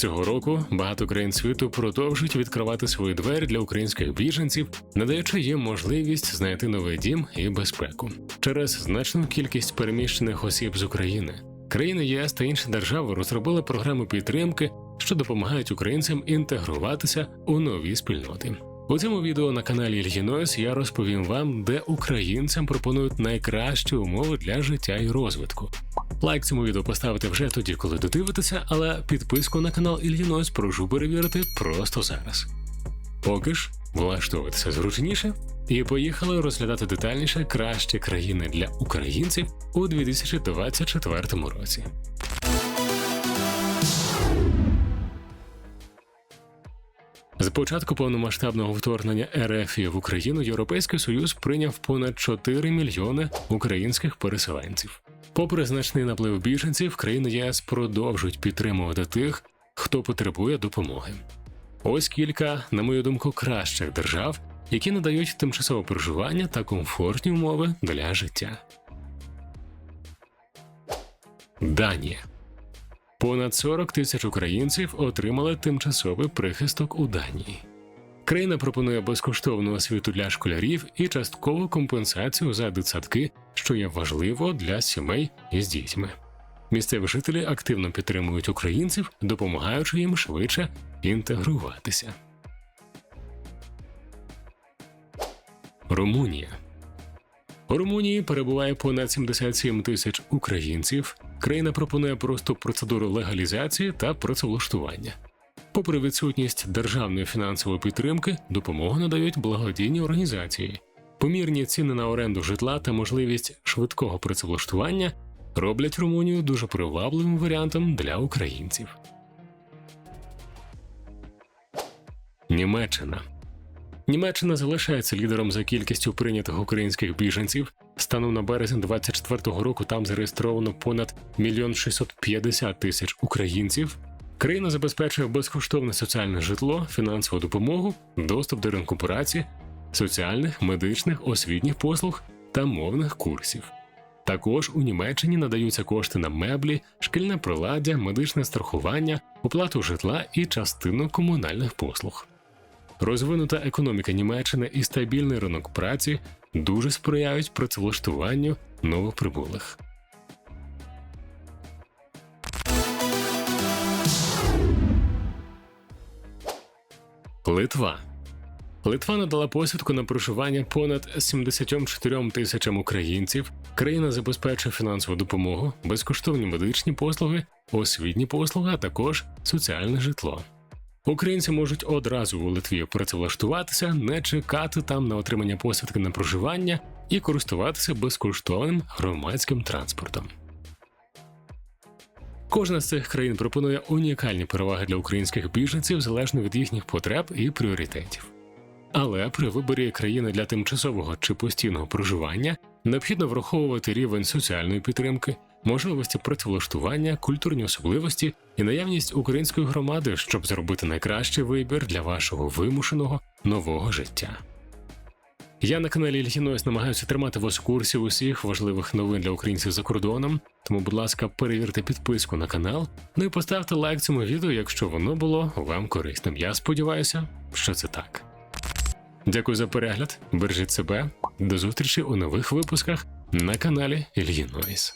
Цього року багато країн світу продовжують відкривати свої двері для українських біженців, надаючи їм можливість знайти новий дім і безпеку через значну кількість переміщених осіб з України. Країни ЄС та інші держави розробили програми підтримки, що допомагають українцям інтегруватися у нові спільноти. У цьому відео на каналі Ільгінойс я розповім вам, де українцям пропонують найкращі умови для життя і розвитку. Лайк цьому відео поставити вже тоді, коли додивитеся, але підписку на канал Ільгінойс прошу перевірити просто зараз. Поки ж влаштовуватися зручніше і поїхали розглядати детальніше кращі країни для українців у 2024 році. З початку повномасштабного вторгнення РФ в Україну Європейський Союз прийняв понад 4 мільйони українських переселенців. Попри значний наплив біженців, країни ЄС продовжують підтримувати тих, хто потребує допомоги. Ось кілька, на мою думку, кращих держав, які надають тимчасове проживання та комфортні умови для життя. Данія. Понад 40 тисяч українців отримали тимчасовий прихисток у Данії. Країна пропонує безкоштовну освіту для школярів і часткову компенсацію за дитсадки, що є важливо для сімей із дітьми. Місцеві жителі активно підтримують українців, допомагаючи їм швидше інтегруватися. Румунія у Румунії перебуває понад 77 тисяч українців. Країна пропонує просту процедуру легалізації та працевлаштування. Попри відсутність державної фінансової підтримки, допомогу надають благодійні організації. Помірні ціни на оренду житла та можливість швидкого працевлаштування роблять Румунію дуже привабливим варіантом для українців. Німеччина Німеччина залишається лідером за кількістю прийнятих українських біженців. Станом на березень 24-го року там зареєстровано понад 1 650 тисяч українців. Країна забезпечує безкоштовне соціальне житло, фінансову допомогу, доступ до ринку праці, соціальних, медичних, освітніх послуг та мовних курсів. Також у Німеччині надаються кошти на меблі, шкільне приладдя, медичне страхування, оплату житла і частину комунальних послуг. Розвинута економіка Німеччини і стабільний ринок праці дуже сприяють працевлаштуванню новоприбулих. Литва. Литва надала посвідку на проживання понад 74 тисячам українців. Країна забезпечує фінансову допомогу, безкоштовні медичні послуги, освітні послуги, а також соціальне житло. Українці можуть одразу у Литві працевлаштуватися, не чекати там на отримання посвідки на проживання і користуватися безкоштовним громадським транспортом. Кожна з цих країн пропонує унікальні переваги для українських біженців залежно від їхніх потреб і пріоритетів. Але при виборі країни для тимчасового чи постійного проживання необхідно враховувати рівень соціальної підтримки, можливості працевлаштування, культурні особливості і наявність української громади, щоб зробити найкращий вибір для вашого вимушеного нового життя. Я на каналі Лігіноїс намагаюся тримати вас у курсі усіх важливих новин для українців за кордоном, тому, будь ласка, перевірте підписку на канал, ну і поставте лайк цьому відео, якщо воно було вам корисним. Я сподіваюся, що це так. Дякую за перегляд, бережіть себе, до зустрічі у нових випусках на каналі Ільгінойс.